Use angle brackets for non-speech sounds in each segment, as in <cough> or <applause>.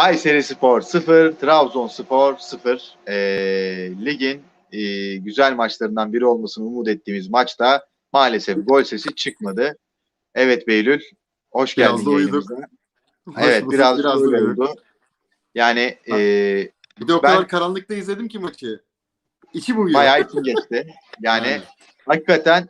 Kayseri Spor 0, Trabzonspor 0. Ee, ligin e, güzel maçlarından biri olmasını umut ettiğimiz maçta maalesef gol sesi çıkmadı. Evet Beylül, hoş Biraz geldin da uyuduk. yayınımıza. Evet, Hoş biraz, biraz uyuduk. oldu. Yani Ha. e, Bir de o Ben- kadar karanlıkta izledim ki maçı. İçim uyuyor. bayağı için geçti. Yani hakikaten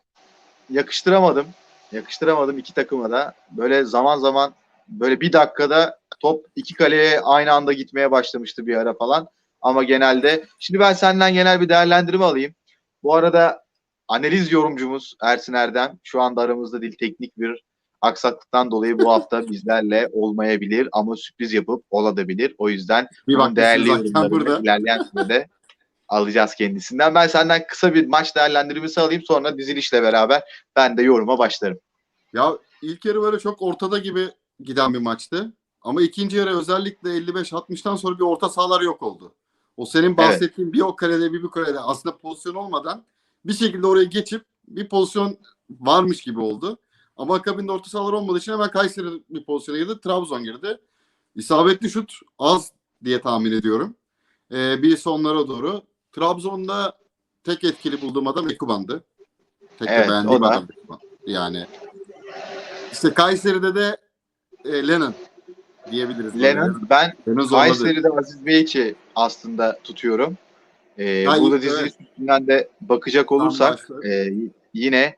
yakıştıramadım. Yakıştıramadım iki takıma da. Böyle zaman zaman böyle bir dakikada top iki kaleye aynı anda gitmeye başlamıştı bir ara falan. Ama genelde şimdi ben senden genel bir değerlendirme alayım. Bu arada analiz yorumcumuz Ersin Erdem şu anda aramızda değil teknik bir aksaklıktan dolayı bu hafta <laughs> bizlerle olmayabilir ama sürpriz yapıp olabilir. O yüzden Bir değerli yorumlarını burada. ilerleyen <laughs> sürede alacağız kendisinden. Ben senden kısa bir maç değerlendirmesi alayım sonra dizilişle beraber ben de yoruma başlarım. Ya ilk yarı böyle çok ortada gibi giden bir maçtı. Ama ikinci yarı özellikle 55-60'tan sonra bir orta sahalar yok oldu. O senin bahsettiğin bir o kalede bir bu kalede aslında pozisyon olmadan bir şekilde oraya geçip bir pozisyon varmış gibi oldu. Ama akabinde orta sahalar olmadığı için hemen Kayseri bir pozisyona girdi. Trabzon girdi. İsabetli şut az diye tahmin ediyorum. Ee, bir sonlara doğru. Trabzon'da tek etkili bulduğum adam Ekuban'dı. Tek de Evet, beğendiğim o da. adam Ekuban. Yani işte Kayseri'de de e, Lennon diyebiliriz. Lennon ben zorladı. Kayseri'de Aziz Beyç'i aslında tutuyorum. Ee, Ha, burada diziliş evet. üstünden de bakacak olursak e, yine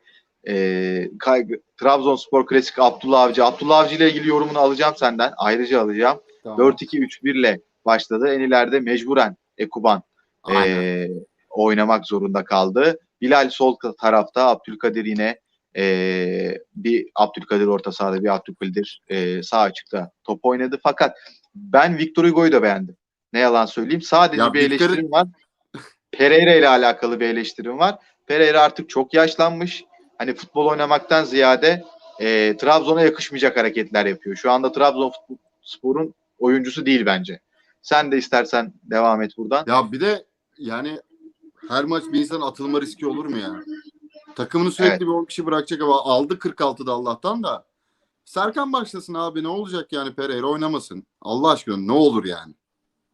e, Kay- Trabzonspor Klasik Abdullah Avcı. Abdullah Avcı ile ilgili yorumunu alacağım senden. Ayrıca alacağım. Tamam. 4-2-3-1 ile başladı. En ileride mecburen Ekuban Aynen. e, oynamak zorunda kaldı. Bilal sol tarafta, Abdülkadir yine e, bir Abdülkadir orta sahada, bir Abdülkadir e, sağ açıkta top oynadı. Fakat ben Victor Hugo'yu da beğendim. Ne yalan söyleyeyim. Sadece Ya bir Victor- eleştirim var. Pereira ile alakalı bir eleştirim var. Pereira artık çok yaşlanmış. Hani futbol oynamaktan ziyade e, Trabzon'a yakışmayacak hareketler yapıyor. Şu anda Trabzonspor'un oyuncusu değil bence. Sen de istersen devam et buradan. Ya bir de yani her maç bir insanın atılma riski olur mu ya? Takımını sürekli Evet. bir 10 kişi bırakacak ama aldı 46'da Allah'tan da. Serkan başlasın abi ne olacak yani Pereira oynamasın. Allah aşkına ne olur yani.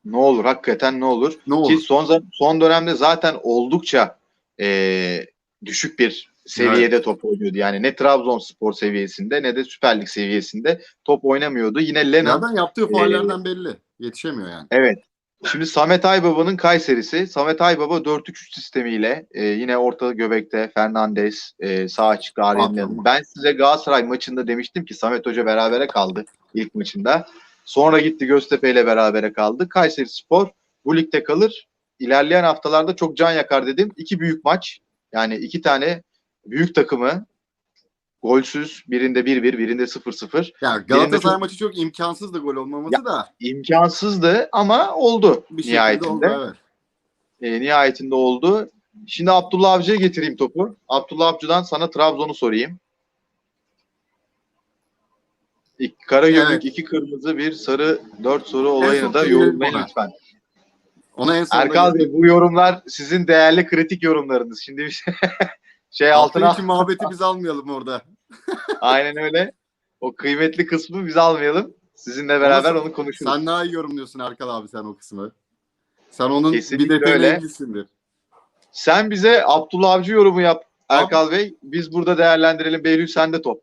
Ne olur hakikaten ne olur. Ne olur. Ki son son dönemde zaten oldukça eee, düşük bir seviyede top oynuyordu. Yani ne Trabzonspor seviyesinde ne de Süper Lig seviyesinde top oynamıyordu. Yine Lennon Nereden yaptığı faallerden belli. Yetişemiyor yani. Evet. Şimdi Samet Aybaba'nın Kayseri'si. Samet Aybaba 4-3-3 sistemiyle e, yine orta göbekte Fernandes e, sağ açık Arif'in Tamam. Ben size Galatasaray maçında demiştim ki Samet Hoca berabere kaldı ilk maçında. Sonra gitti Göztepe ile berabere kaldı. Kayseri Spor bu ligde kalır. İlerleyen haftalarda çok can yakar dedim. İki büyük maç. Yani iki tane büyük takımı golsüz birinde 1-1 birinde 0-0 Ya Galatasaray çok- maçı çok imkansızdı gol olmaması da imkansızdı ama oldu bir nihayetinde. oldu evet. E, nihayetinde oldu. Şimdi Abdullah Avcı'ya getireyim topu. Abdullah Avcı'dan sana Trabzon'u sorayım. İki, kara gömlek, Evet. iki kırmızı, bir sarı, dört soru olayını da yorumlayın ona. lütfen. Ona en Erkal Bey bu yorumlar sizin değerli kritik yorumlarınız. Şimdi bir şey, <laughs> şey altına içi muhabbeti biz almayalım orada. Aynen öyle. O kıymetli kısmı biz almayalım. Sizinle beraber Ama onu konuşuruz. Sen daha iyi yorumluyorsun Erkal abi sen o kısmı. Sen onun Kesinlikle bir detayına. Sen bize Abdullah Avcı yorumu yap Erkal Bey. Biz burada değerlendirelim. Behlül sende top.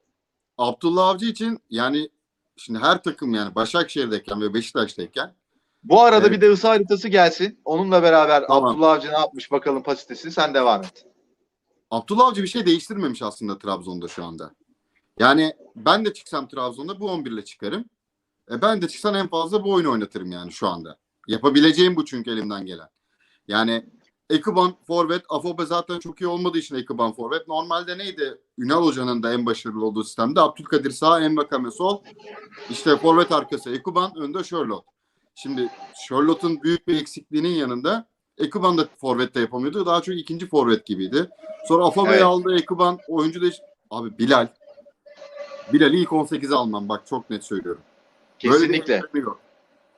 Abdullah Avcı için yani şimdi her takım yani Başakşehir'deyken ve Beşiktaş'tayken Bu arada Evet. bir de ısı haritası gelsin. Onunla beraber Tamam. Abdullah Avcı ne yapmış bakalım pasitesini sen devam et. Abdullah Avcı bir şey değiştirmemiş aslında Trabzon'da şu anda. Yani ben de çıksam Trabzon'da bu 11 ile çıkarım. E ben de çıksam en fazla bu oyunu oynatırım yani şu anda. Yapabileceğim bu çünkü elimden gelen. Yani Ekuban forvet, Afobe zaten çok iyi olmadığı için Ekuban forvet. Normalde neydi? Ünal Hoca'nın da en başarılı olduğu sistemde Abdülkadir sağ, Envakame sol. İşte forvet arkası Ekuban, önde Charlotte. Şimdi Charlotte'un büyük bir eksikliğinin yanında Ekuban da forvette yapamıyordu. Daha çok ikinci forvet gibiydi. Sonra Afobe'yi Evet. aldı Ekuban. Oyuncu da abi Bilal. Bilal'i ilk 18'e almam bak çok net söylüyorum. Böyle Kesinlikle. eklemi yok.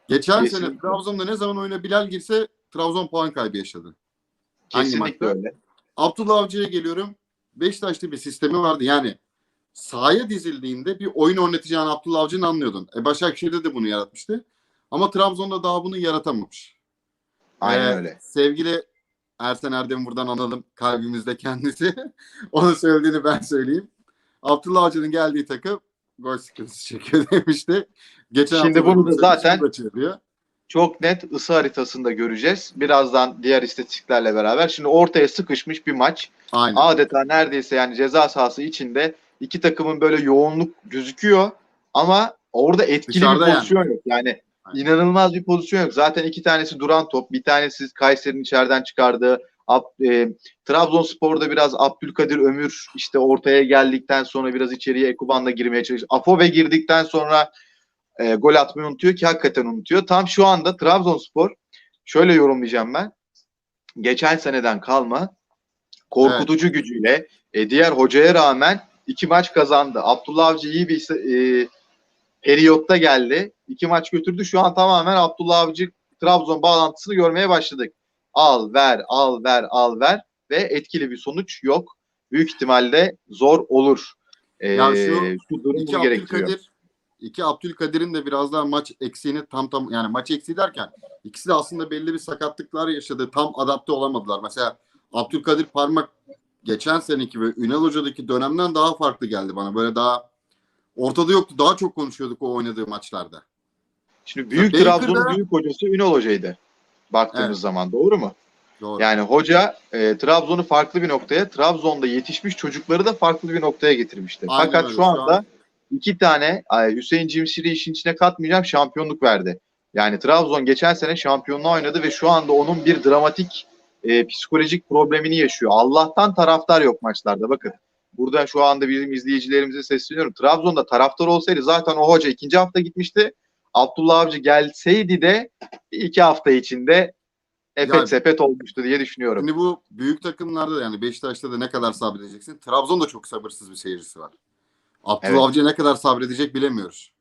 Geçen Kesinlikle. sene Trabzon'da ne zaman oyuna Bilal girse Trabzon puan kaybı yaşadı. Kesinlikle öyle. Abdullah Avcı'ya geliyorum. Beşiktaş'ta bir sistemi vardı. Yani sahaya dizildiğinde bir oyun oynatacağını Abdullah Avcı'nın anlıyordun. E Başakşehir'de de bunu yaratmıştı. Ama Trabzon'da daha bunu yaratamamış. Aynen Ee, öyle. Sevgili Ersen Erdem'i buradan analım. Kalbimizde kendisi. <laughs> Onun söylediğini ben söyleyeyim. Abdullah Avcı'nın geldiği takım gol sıkıntısı çekiyor <laughs> demişti. Geçen Şimdi bunu zaten-. Çok net ısı haritasında göreceğiz. Birazdan diğer istatistiklerle beraber. Şimdi ortaya sıkışmış bir maç. Aynen. Adeta neredeyse yani ceza sahası içinde iki takımın böyle yoğunluk gözüküyor ama orada etkili Dışarıda bir yani. pozisyon yok. Yani Aynen. inanılmaz bir pozisyon yok. Zaten iki tanesi duran top, bir tanesi Kayseri'nin içeriden çıkardığı. Ab- e, Trabzonspor'da biraz Abdülkadir Ömür işte ortaya geldikten sonra biraz içeriye Ekuban'la girmeye çalışıyor. Afobe girdikten sonra e, gol atmayı unutuyor ki hakikaten unutuyor. Tam şu anda Trabzonspor şöyle yorumlayacağım ben. Geçen seneden kalma korkutucu gücüyle e, diğer hocaya rağmen iki maç kazandı. Abdullah Avcı iyi bir e, periyotta geldi. İki maç götürdü. Şu an tamamen Abdullah Avcı Trabzon bağlantısını görmeye başladık. Al ver, al ver, al ver ve etkili bir sonuç yok. Büyük ihtimalle zor olur. E, Ya şu şu durum İki gerektiriyor. Abdülkadir iki Abdülkadir'in de biraz daha maç eksiğini tam tam yani maç eksiği derken ikisi de aslında belli bir sakatlıklar yaşadı. Tam adapte olamadılar. Mesela Abdülkadir Parmak geçen seneki ve Ünal Hoca'daki dönemden daha farklı geldi bana. Böyle daha ortada yoktu. Daha çok konuşuyorduk o oynadığı maçlarda. Şimdi büyük Baker'da- Trabzon'un büyük hocası Ünal Hoca'ydı. Baktığımız Evet. zaman doğru mu? Doğru. Yani hoca e, Trabzon'u farklı bir noktaya, Trabzon'da yetişmiş çocukları da farklı bir noktaya getirmişti. Aynen Fakat öyle. şu Şu anda an- iki tane ay, Hüseyin Cimşir'i işin içine katmayacağım şampiyonluk verdi. Yani Trabzon geçen sene şampiyonluğu oynadı ve şu anda onun bir dramatik e, psikolojik problemini yaşıyor. Allah'tan taraftar yok maçlarda bakın. Burada şu anda bizim izleyicilerimize sesleniyorum. Trabzon'da taraftar olsaydı zaten o hoca ikinci hafta gitmişti. Abdullah Avcı gelseydi de iki hafta içinde epet Yani- sepet olmuştu diye düşünüyorum. Şimdi bu büyük takımlarda da yani Beşiktaş'ta da ne kadar sabredeceksin? Trabzon'da çok sabırsız bir seyircisi var. Abdullah Evet. Avcı ne kadar sabredecek bilemiyoruz.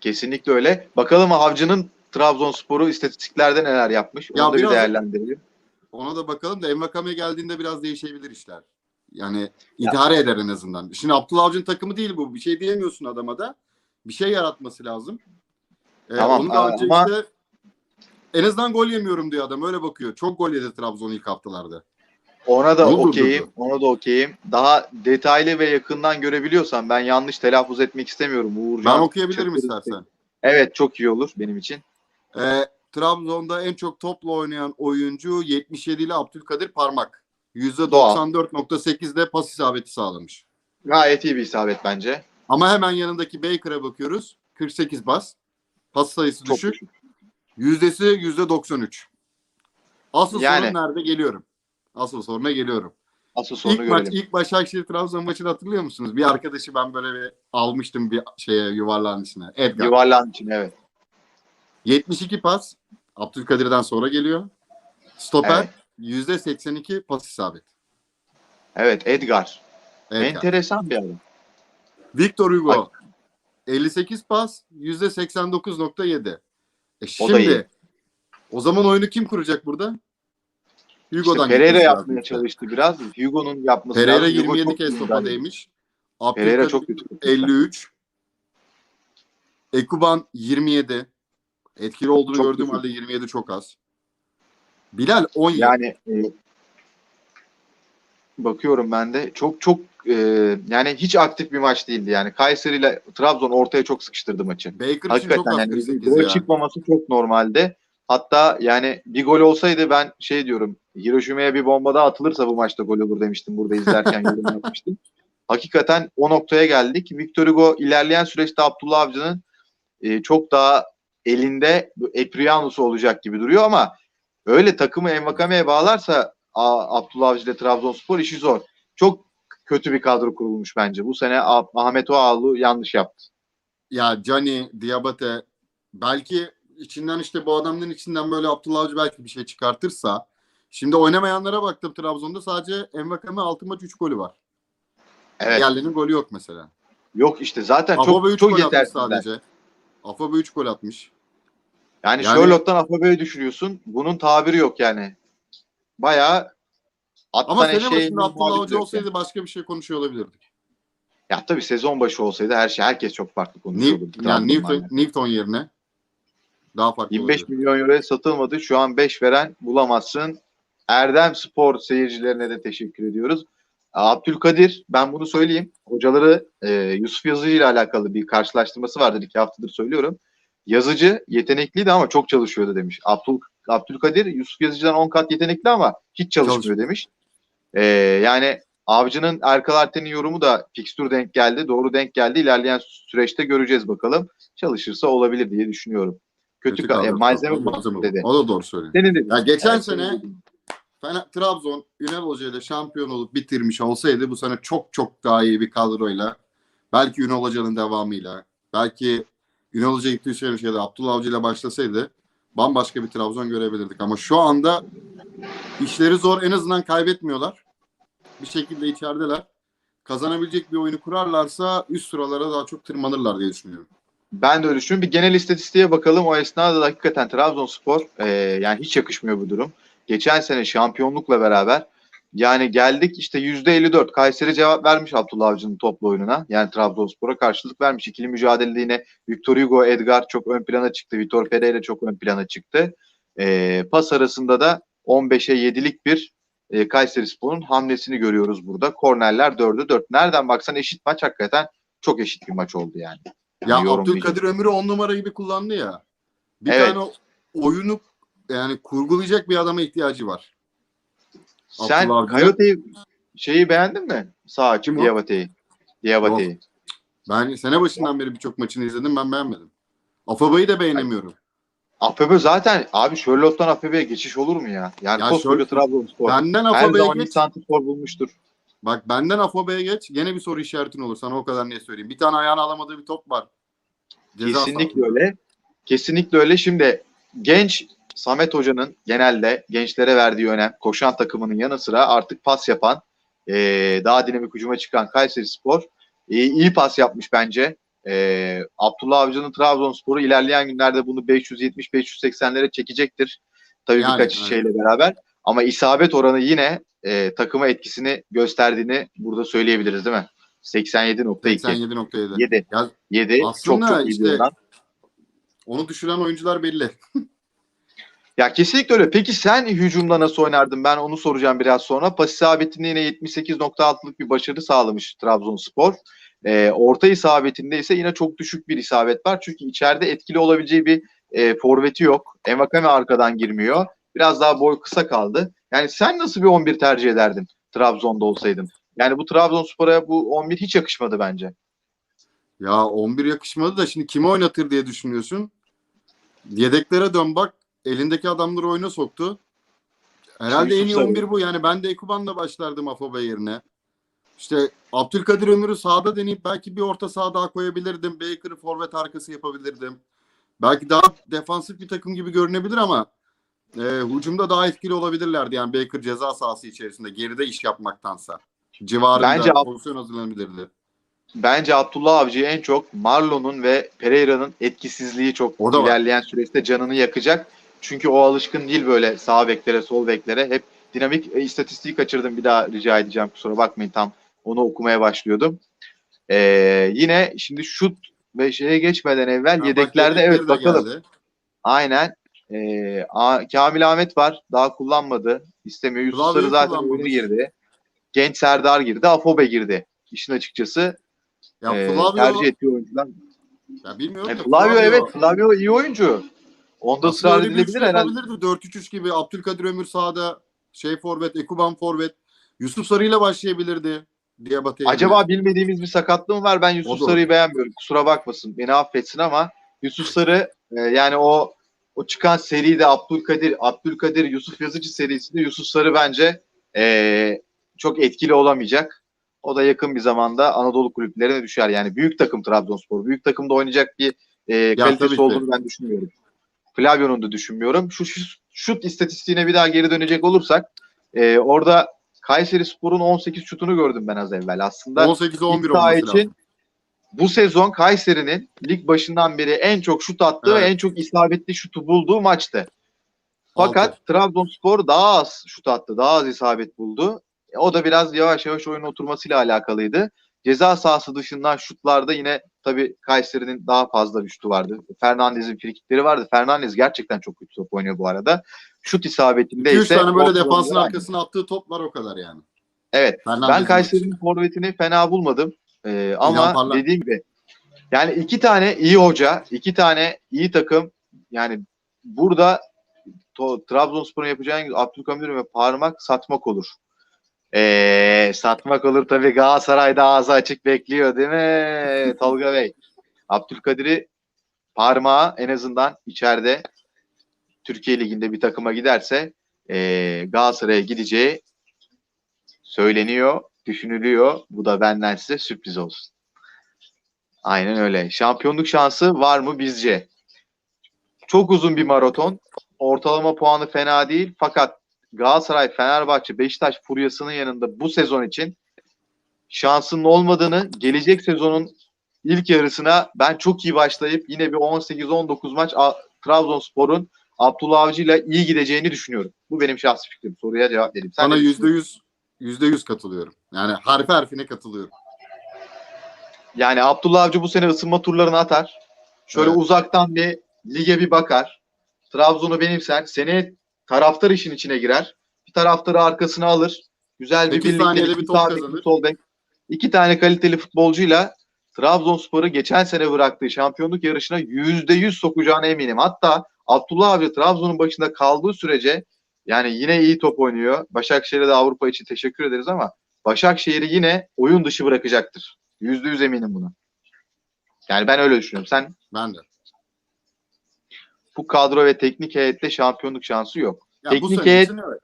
Kesinlikle öyle. Bakalım Avcı'nın Trabzonspor'u istatistiklerde neler yapmış. Onu Ya da bir değerlendirelim. Ona da bakalım da Envakame geldiğinde biraz değişebilir işler. Yani idare eder en azından. Şimdi Abdullah Avcı'nın takımı değil bu. Bir şey diyemiyorsun adama da. Bir şey yaratması lazım. Ee, Tamam, Onu da önce ama- işte en azından gol yemiyorum diyor adam. Öyle bakıyor. Çok gol yedi Trabzon ilk haftalarda. Ona da okeyim. Ona da okeyim. Daha detaylı ve yakından görebiliyorsan ben yanlış telaffuz etmek istemiyorum. Uğurcan. Ben okuyabilirim Çakır'ın- istersen. Evet çok iyi olur benim için. Ee, Trabzon'da en çok topla oynayan oyuncu 77 ile Abdülkadir Parmak. %94.8 de pas isabeti sağlamış. Gayet iyi bir isabet bence. Ama hemen yanındaki Baker'a bakıyoruz. 48 pas. Pas sayısı Çok düşük. düşük. Yüzdesi %93. Asıl Yani. sorun nerede geliyorum? Asıl soruna geliyorum. Asıl sorunu İlk maç, görelim. ilk Başakşehir Trabzon maçını hatırlıyor musunuz? Bir arkadaşı ben böyle bir almıştım bir şeye yuvarlağın içine. Edgar. Yuvarlan için evet. 72 pas. Abdülkadir'den sonra geliyor. Stoper Evet. %82 pas isabet. Evet Edgar. Edgar. Enteresan bir adam. Victor Hugo Bak. 58 pas %89.7. E O da şimdi iyi. o zaman oyunu kim kuracak burada? İşte Hugo'dan Pereira gitmesi lazım yapmaya işte. çalıştı biraz. Hugo'nun yapması Pereira lazım. Hugo 27 çok kez topa. Pereira çok kötü. 53. Ekuban 27. Etkili olduğunu Çok gördüğüm düşük. halde 27 çok az. Bilal 17. Yani e, bakıyorum ben de çok çok e, yani hiç aktif bir maç değildi yani. Kayseri ile Trabzon ortaya çok sıkıştırdı maçı. Baker için çok Hakikaten yani 48 gol ya. çıkmaması çok normalde. Hatta yani bir gol olsaydı ben şey diyorum Hiroşima'ya bir bomba daha atılırsa bu maçta gol olur demiştim burada izlerken <laughs> yorum yapmıştım. Hakikaten o noktaya geldik. Victor Hugo ilerleyen süreçte Abdullah Avcı'nın e, çok daha elinde Eprianosu olacak gibi duruyor ama öyle takımı Envakame'ye bağlarsa A- Abdullah Avcı ile Trabzonspor işi zor. Çok kötü bir kadro kurulmuş bence. Bu sene Ah- Ahmet Oğalu yanlış yaptı. Ya Cani, Diabate belki içinden işte bu adamların içinden böyle Abdullah Avcı belki bir şey çıkartırsa şimdi oynamayanlara baktım Trabzon'da sadece Envakame 6 maç 3 golü var. Evet. Diğerlerinin golü yok mesela. Yok işte zaten Afobe çok 3 çok yetersizler. sadece. Afobe 3 gol atmış. Yani, Yani- Sherlock'tan Afobe'yi düşürüyorsun. Bunun tabiri yok yani. Bayağı Ama sene eşeğe başında Abdullah yok olsaydı yani. başka bir şey konuşuyor olabilirdik. Ya tabii sezon başı olsaydı her şey herkes çok farklı konuşuyordu. New, yani Newton, alakalı. Newton yerine Daha farklı 25 olabilir. milyon euroya satılmadı. Şu an 5 veren bulamazsın. Erdem Spor seyircilerine de teşekkür ediyoruz. Abdülkadir ben bunu söyleyeyim. Hocaları e, Yusuf Yazıcı ile alakalı bir karşılaştırması vardır. iki haftadır söylüyorum. Yazıcı yetenekliydi ama çok çalışıyordu demiş. Abdül, Abdülkadir Yusuf Yazıcı'dan 10 kat yetenekli ama hiç çalışmıyor Çalışmıyor. demiş. E, yani Avcı'nın Erkal Arten'in yorumu da fikstür denk geldi. Doğru denk geldi. İlerleyen süreçte göreceğiz bakalım. Çalışırsa olabilir diye düşünüyorum. Kötü, Kötü ka- e, malzeme Malzeme dedi. O da doğru söylüyor. Dedin. Ya geçen Evet, sene. Fener, Trabzon Ünal Hoca ile şampiyon olup bitirmiş olsaydı bu sene çok çok daha iyi bir kadroyla belki Ünal Hoca'nın devamıyla belki Ünal Hoca gittiği şey şeyde Abdullah Avcı ile başlasaydı bambaşka bir Trabzon görebilirdik. Ama şu anda işleri zor. En azından kaybetmiyorlar. Bir şekilde içerideler. Kazanabilecek bir oyunu kurarlarsa üst sıralara daha çok tırmanırlar diye düşünüyorum. Ben de öyle düşünüyorum. Bir genel istatistiğe bakalım. O esnada da hakikaten Trabzonspor e, yani hiç yakışmıyor bu durum. Geçen sene şampiyonlukla beraber yani geldik işte %54 Kayseri cevap vermiş Abdullah Avcı'nın toplu oyununa. Yani Trabzonspor'a karşılık vermiş. İkili mücadelede yine Victor Hugo, Edgar çok ön plana çıktı. Vitor Pereira çok ön plana çıktı. E, pas arasında da 15'e 7'lik bir e, Kayseri Spor'un hamlesini görüyoruz burada. Kornerler 4'ü 4. Nereden baksan eşit maç hakikaten çok eşit bir maç oldu yani. Ya Yani yorumlayacak. Abdülkadir Ömür'ü on numara gibi kullandı ya. Bir Evet. tane oyunu yani kurgulayacak bir adama ihtiyacı var. Sen. Coyote'yi şeyi beğendin mi? Sağ Kim o? Diabate'yi. Diabate'yi. Ben sene başından beri birçok maçını izledim ben beğenmedim. Afaba'yı da beğenemiyorum. Afebe zaten abi Sherlock'tan Afebe'ye geçiş olur mu ya? Yani Ya koskoca Trabzonspor. Benden zaman geç. spor bulmuştur. Bak benden Afaba'ya geç. Gene bir soru işaretin olur. Sana o kadar ne söyleyeyim. Bir tane ayağına alamadığı bir top var. Ceza Kesinlikle sahasında. öyle. Kesinlikle öyle. Şimdi genç Samet Hoca'nın genelde gençlere verdiği önem koşan takımının yanı sıra artık pas yapan eee, daha dinamik hücuma çıkan Kayseri Spor iyi, iyi pas yapmış bence. Eee, Abdullah Avcı'nın Trabzonspor'u ilerleyen günlerde bunu 570-580'lere çekecektir. Tabii Yani, birkaç evet. şeyle beraber. Ama isabet oranı yine eee, takıma etkisini gösterdiğini burada söyleyebiliriz değil mi? 87.2. 87.7. 7. Ya 7. Çok Aslında çok iyi bir işte- onu düşüren oyuncular belli. Ya kesinlikle öyle. Peki sen hücumda nasıl oynardın? Ben onu soracağım biraz sonra. Pas isabetinde yine 78.6'lık bir başarı sağlamış Trabzonspor. Ee, orta isabetinde ise yine çok düşük bir isabet var. Çünkü içeride etkili olabileceği bir e, forveti yok. Envakame arkadan girmiyor. Biraz daha boy kısa kaldı. Yani sen nasıl bir 11 tercih ederdin Trabzon'da olsaydın? Yani bu Trabzonspor'a bu 11 hiç yakışmadı bence. Ya 11 yakışmadı da şimdi kimi oynatır diye düşünüyorsun. Yedeklere dön bak. Elindeki adamları oyuna soktu. Herhalde en iyi Yusuf Sarı. 11 bu. Yani ben de Ekuban'la başlardım Afobe yerine. İşte Abdülkadir Ömür'ü sağda deneyip belki bir orta saha daha koyabilirdim. Baker'ı forvet arkası yapabilirdim. Belki daha defansif bir takım gibi görünebilir ama e, hücumda daha etkili olabilirlerdi. Yani Baker ceza sahası içerisinde geride iş yapmaktansa. Civarında Bence pozisyon hazırlanabilirdi. Bence Abdullah Avcı'yı en çok Marlon'un ve Pereira'nın etkisizliği çok O da var. ilerleyen süreçte canını yakacak. Çünkü o alışkın değil böyle sağ beklere, sol beklere. Hep dinamik e, istatistiği kaçırdım bir daha rica edeceğim kusura bakmayın tam onu okumaya başlıyordum. Ee, yine şimdi şut ve şeye geçmeden evvel Ha, bak, yedeklerde yedekleri evet bakalım. geldi. Aynen. Ee, A- Kamil Ahmet var. Daha kullanmadı. İstemiyor. Yusuf Sarı zaten oyuna girdi. Genç Serdar girdi. Afobe girdi. İşin açıkçası Ya e, Flavio, tercih ettiği oyuncular ya bilmiyorum E, da Flavio evet Flavio iyi oyuncu. Onda ısrar edilebilir üçlü herhalde. yapabilirdi. 4-3-3 gibi Abdülkadir Ömür sağda şey forvet, Ekuban forvet. Yusuf Sarı ile başlayabilirdi. Diabate Acaba bilmediğimiz bir sakatlığı mı var? Ben Yusuf Sarı'yı beğenmiyorum. Kusura bakmasın. Beni affetsin ama Yusuf Sarı e, yani o o çıkan seride Abdülkadir Abdülkadir Yusuf Yazıcı serisinde Yusuf Sarı bence e, çok etkili olamayacak. O da yakın bir zamanda Anadolu kulüplerine düşer. Yani büyük takım Trabzonspor. Büyük takımda oynayacak bir e, kalitesi olduğunu ben düşünmüyorum. Flavio'nun da düşünmüyorum. Şu, şu şut istatistiğine bir daha geri dönecek olursak e, orada Kayseri Spor'un 18 şutunu gördüm ben az evvel. Aslında 18-11 iddia olması için lazım. bu sezon Kayseri'nin lig başından beri en çok şut attığı ve Evet. en çok isabetli şutu bulduğu maçtı. Fakat Altı. Trabzonspor daha az şut attı, daha az isabet buldu. E, O da biraz yavaş yavaş oyun oturmasıyla alakalıydı. Ceza sahası dışından şutlarda yine tabii Kayseri'nin daha fazla şutu vardı. Fernandez'in frikikleri vardı. Fernandez gerçekten çok kötü top oynuyor bu arada. Şut isabetinde 2-3 ise tane böyle defansın aynı. arkasına attığı top var o kadar yani. Evet. Ben Kayseri'nin forvetini fena bulmadım. Ee, ama dediğim gibi yani iki tane iyi hoca, iki tane iyi takım yani burada to, Trabzonspor'un yapacağı Abdülkamir ve parmak satmak olur. Ee, satmak olur tabii Galatasaray'da ağzı açık bekliyor değil mi <laughs> Tolga Bey? Abdülkadir'i parmağı en azından içeride Türkiye Ligi'nde bir takıma giderse ee, Galatasaray'a gideceği söyleniyor, düşünülüyor. Bu da benden size sürpriz olsun. Aynen öyle. Şampiyonluk şansı var mı bizce? Çok uzun bir maraton. Ortalama puanı fena değil. Fakat Galatasaray, Fenerbahçe, Beşiktaş furyasının yanında bu sezon için şansının olmadığını gelecek sezonun ilk yarısına ben çok iyi başlayıp yine bir 18-19 maç Trabzonspor'un Abdullah Avcı ile iyi gideceğini düşünüyorum. Bu benim şahsi fikrim. Soruya cevap vereyim. Sen Sana yüzde yüz yüzde yüz katılıyorum. Yani harfi harfine katılıyorum. Yani Abdullah Avcı bu sene ısınma turlarını atar. Şöyle Evet. uzaktan bir lige bir bakar. Trabzon'u benimser. Seneye taraftar işin içine girer. Bir taraftarı arkasına alır. Güzel bir 8 birlikte bir top kazanır. sol bek. İki tane kaliteli futbolcuyla Trabzonspor'u geçen sene bıraktığı şampiyonluk yarışına yüzde yüz sokacağına eminim. Hatta Abdullah Avcı Trabzon'un başında kaldığı sürece yani yine iyi top oynuyor. Başakşehir'e de Avrupa için teşekkür ederiz ama Başakşehir'i yine oyun dışı bırakacaktır. Yüzde yüz eminim buna. Yani ben öyle düşünüyorum. Sen Ben de. Bu kadro ve teknik heyette şampiyonluk şansı yok. Ya Teknik heyet- evet.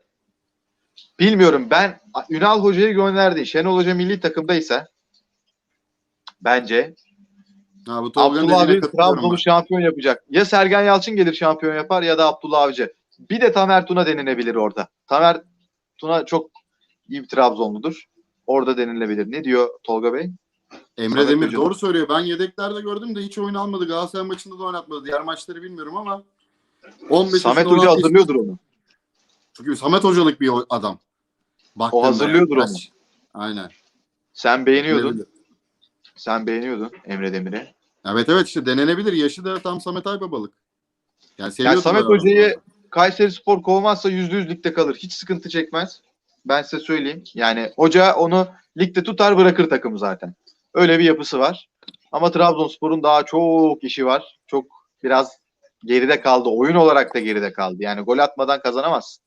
Bilmiyorum ben Ünal Hoca'yı gönderdi. Şenol Hoca milli takımdaysa bence Ha, bu Abdullah Avcı Trabzon'u şampiyon yapacak. Ya Sergen Yalçın gelir şampiyon yapar ya da Abdullah Avcı. Bir de Tamer Tuna denilebilir orada. Tamer Tuna çok iyi bir Trabzonludur. Orada denilebilir. Ne diyor Tolga Bey? Emre Demir Hoca- doğru söylüyor. Ben yedeklerde gördüm de hiç oyun almadı. Galatasaray maçında da oynatmadı. Diğer maçları bilmiyorum ama 15 Samet Hoca hazırlıyordur onu. Çünkü Samet Hocalık bir o- adam. Baktığında hazırlıyordur yani. onu. Aynen. Sen beğeniyordun. Denenebilir. Sen beğeniyordun Emre Demir'i. Evet evet işte denenebilir. Yaşı da tam Samet Aybabalık. Yani Yani Samet Hoca'yı Kayseri Spor kovmazsa yüzde yüz ligde kalır. Hiç sıkıntı çekmez. Ben size söyleyeyim. Yani hoca onu ligde tutar bırakır takımı zaten. Öyle bir yapısı var. Ama Trabzonspor'un daha çok işi var. Çok biraz geride kaldı. Oyun olarak da geride kaldı. Yani gol atmadan kazanamaz.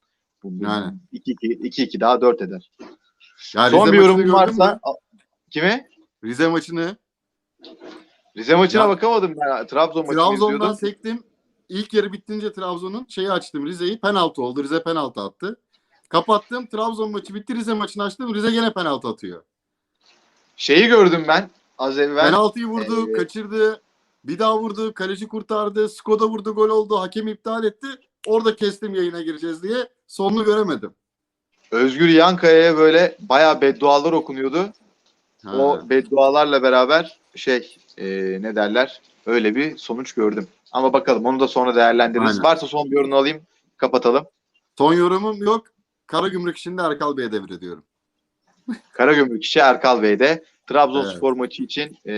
Yani. 2-2, 2-2 daha 4 eder. Ya Son Rize bir yorum varsa mü? kime? Rize maçını Rize maçına Ya- bakamadım ben. Trabzon maçını Trabzon'dan izliyordum. sektim. İlk yarı bittince Trabzon'un şeyi açtım. Rize'yi penaltı oldu. Rize penaltı attı. Kapattım. Trabzon maçı bitti. Rize maçını açtım. Rize gene penaltı atıyor. Şeyi gördüm ben az evvel. Penaltıyı vurdu, Ee, kaçırdı. Bir daha vurdu, kaleci kurtardı. Skoda vurdu, gol oldu. Hakem iptal etti. Orada kestim yayına gireceğiz diye. Sonunu göremedim. Özgür Yankaya'ya böyle bayağı beddualar okunuyordu. Ha. O beddualarla beraber şey e, ne derler öyle bir sonuç gördüm. Ama bakalım onu da sonra değerlendiririz. Aynen. Varsa son bir yorum alayım kapatalım. Son yorumum yok. Karagümrük şimdi Erkal Bey'e devrediyorum. Karagümrük işi Erkal Bey'de Trabzonspor maçı için e,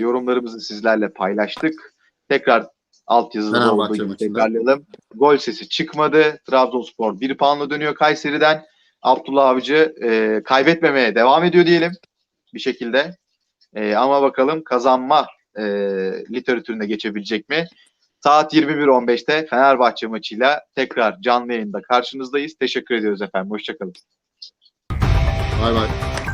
yorumlarımızı sizlerle paylaştık. Tekrar altyazıda olduğu gibi tekrarlayalım. Gol sesi çıkmadı. Trabzonspor bir puanla dönüyor Kayseri'den. Abdullah Avcı e, kaybetmemeye devam ediyor diyelim bir şekilde. E, ama bakalım kazanma e, literatürüne geçebilecek mi? Saat 21.15'te Fenerbahçe maçıyla tekrar canlı yayında karşınızdayız. Teşekkür ediyoruz efendim. Hoşçakalın. Bay bay.